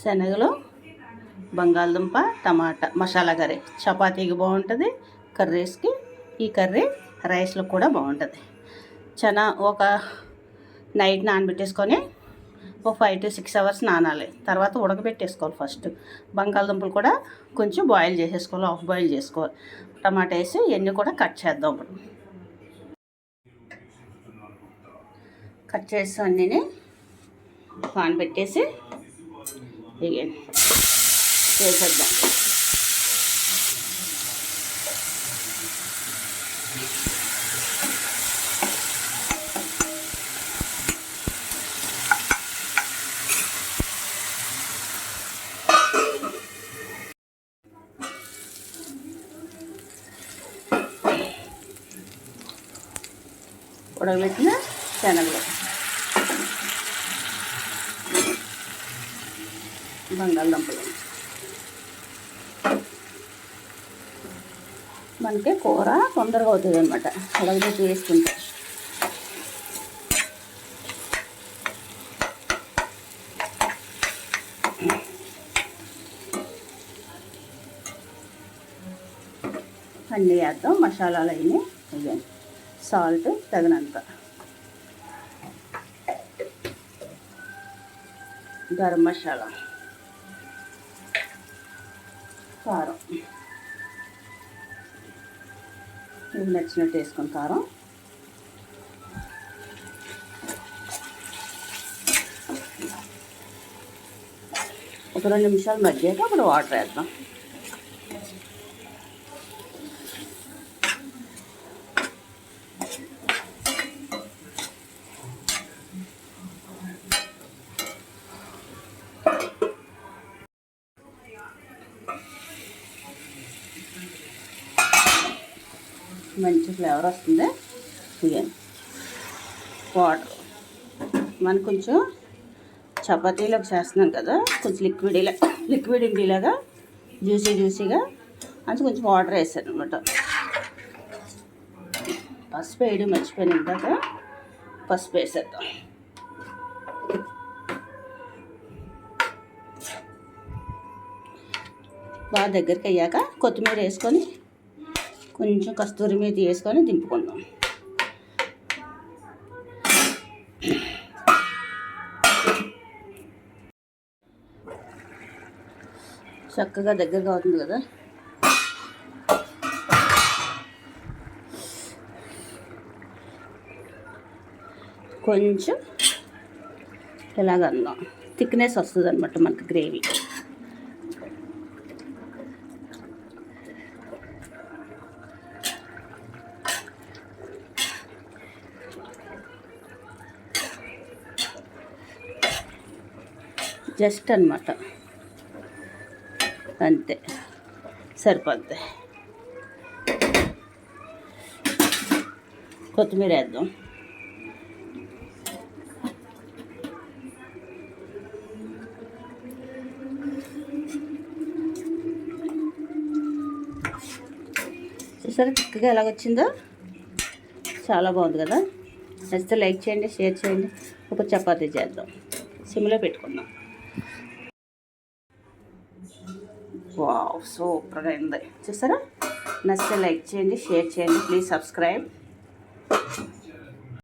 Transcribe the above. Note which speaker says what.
Speaker 1: శనగలు బంగాళదుంప టమాటా మసాలా కర్రీ. చపాతీకి బాగుంటుంది కర్రీస్కి ఈ కర్రీ రైస్లో కూడా బాగుంటుంది. చనా ఒక నైట్ నానబెట్టేసుకొని ఒక ఫైవ్ టు సిక్స్ అవర్స్ నానాలి. తర్వాత ఉడకబెట్టేసుకోవాలి ఫస్ట్. బంగాళదుంపలు కూడా కొంచెం బాయిల్ చేసేసుకోవాలి హాఫ్ బాయిల్ చేసుకోవాలి. టమాటా వేసి ఇవన్నీ కూడా కట్ చేద్దాం ఇప్పుడు. కట్ చేస్తాను నేను పాన్ పెట్టేసి ఇగండి వేసేద్దాం ఉడకబెట్టిన శనగలు. బంగాళదుంపలు. మనకి కూర తొందరగా అవుతుంది అనమాట ఉడకబెట్టి వేసుకుంటే అన్నీ వేద్దాం మసాలాలు అయిన ఇవ్వండి సాల్ట్ తగినంత. గరం మసాలా. కారం. మీకు నచ్చినట్టు వేసుకుని కారం. ఒక రెండు నిమిషాలు మగ్గాక అప్పుడు వాటర్ వేద్దాం. మంచి ఫ్లేవర్ వస్తుంది. ఇవ్వండి వాటర్. మనం కొంచెం చపాతీలోకి చేస్తున్నాం కదా కొంచెం లిక్విడ్ ఇలా లిక్విడ్ ఉండేలాగా జ్యూసీ జ్యూసీగా అంత కొంచెం వాటర్ వేసాను అనమాట పసుపు వేయడం మర్చిపోయిన ఇందాక. పసుపు వేసేద్దాం. బాగా దగ్గరికి అయ్యాక కొత్తిమీర వేసుకొని కొంచెం కస్తూరి మీద వేసుకొని దింపుకుందాం. చక్కగా దగ్గరగా అవుతుంది కదా? కొంచెం ఇలాగ అందాం. థిక్నెస్ వస్తుంది అనమాట మనకి గ్రేవీ. జస్ట్ అనమాట అంతే. సరిపోద్ది. కొత్తిమీర వేద్దాం. చూసారా చిక్కగా ఎలాగొచ్చిందో? చాలా బాగుంది కదా? నచ్చితే లైక్ చేయండి షేర్ చేయండి. ఒక చపాతీ చేద్దాం. సిమ్లో పెట్టుకుందాం. వావ్ సూపర్గా అయింది. చూసారా? నచ్చితే లైక్ చేయండి షేర్ చేయండి ప్లీజ్ సబ్స్క్రైబ్.